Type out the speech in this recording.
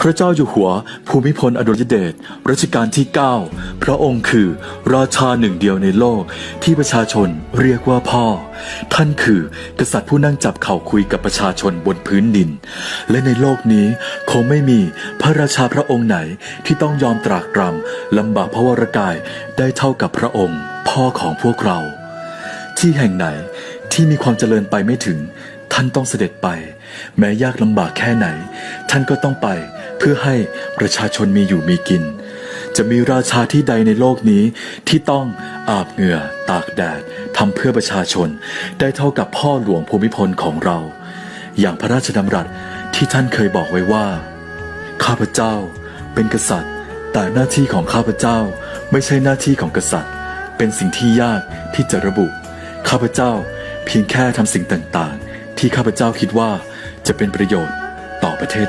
พระเจ้าอยู่หัวภูมิพลอดุลยเดชรัชกาลที่ 9 พระองค์คือราชาหนึ่งเดียวในโลกที่ประชาชนเรียกว่าพ่อ ท่านคือกษัตริย์ผู้นั่งจับเข่าคุยกับประชาชนบนพื้นดิน และในโลกนี้คงไม่มีพระราชาพระองค์ไหนที่ต้องยอมตรากตรำลำบากพระวรกายได้เท่ากับพระองค์ พ่อของพวกเรา ที่แห่งไหนที่มีความเจริญไปไม่ถึง ท่านต้องเสด็จไป แม้ยากลำบากแค่ไหน ท่านก็ต้องไปเพื่อให้ประชาชนมีอยู่มีกิน จะมีราชาที่ใดในโลกนี้ที่ต้องอาบเหงื่อ ตากแดดทำเพื่อประชาชน ได้เท่ากับพ่อหลวงภูมิพลของเรา อย่างพระราชดำรัสที่ท่านเคยบอกไว้ว่า ข้าพเจ้าเป็นกษัตริย์ แต่หน้าที่ของข้าพเจ้าไม่ใช่หน้าที่ของกษัตริย์ เป็นสิ่งที่ยากที่จะระบุ ข้าพเจ้าเพียงแค่ทำสิ่งต่างๆ ที่ข้าพเจ้าคิดว่าจะเป็นประโยชน์ต่อประเทศ